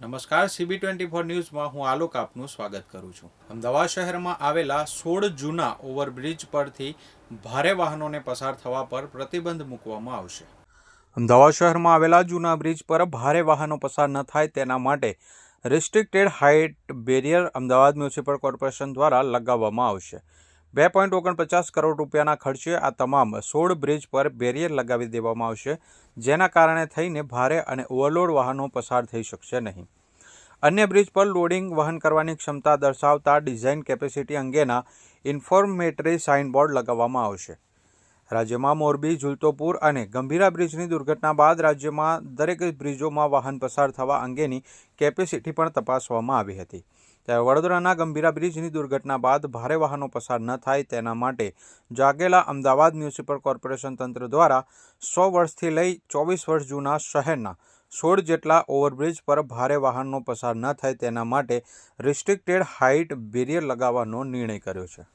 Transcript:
નમસ્કાર CB twenty four ન્યૂઝમાં હું આલોક આપનું સ્વાગત કરું છું. અમદાવાદ શહેરમાં આવેલા સોળ જૂના ઓવરબ્રિજ પરથી ભારે વાહનોને પસાર થવા પર પ્રતિબંધ મૂકવામાં આવશે. અમદાવાદ શહેરમાં આવેલા જૂના બ્રિજ પર ભારે વાહનો પસાર ન થાય તેના માટે restricted height barrier Ahmedabad municipal corporation દ્વારા લગાવવામાં આવશે. બે પોઈન્ટ ઓગણપચાસ કરોડ રૂપિયાના ખર્ચે આ તમામ સોળ બ્રિજ પર બેરિયર લગાવી દેવામાં આવશે, જેના કારણે થઈને ભારે અને ઓવરલોડ વાહનો પસાર થઈ શકશે નહીં. અન્ય બ્રિજ પર લોડિંગ વહન કરવાની ક્ષમતા દર્શાવતા ડિઝાઇન કેપેસિટી અંગેના ઇન્ફોર્મેટરી સાઇનબોર્ડ લગાવવામાં આવશે. રાજ્યમાં મોરબી ઝુલતોપુર અને ગંભીરા બ્રિજની દુર્ઘટના બાદ રાજ્યમાં દરેક બ્રિજોમાં વાહન પસાર થવા અંગેની કેપેસિટી પણ તપાસવામાં આવી હતી. ત્યારે વડોદરાના ગંભીરા બ્રિજની દુર્ઘટના બાદ ભારે વાહનો પસાર ન થાય તેના માટે જાગેલા અમદાવાદ મ્યુનિસિપલ કોર્પોરેશન તંત્ર દ્વારા સો વર્ષથી લઈ ચોવીસ વર્ષ જૂના શહેરના સોળ જેટલા ઓવરબ્રિજ પર ભારે વાહનો પસાર ન થાય તેના માટે રિસ્ટ્રિક્ટેડ હાઇટ બેરિયર લગાવવાનો નિર્ણય કર્યો છે.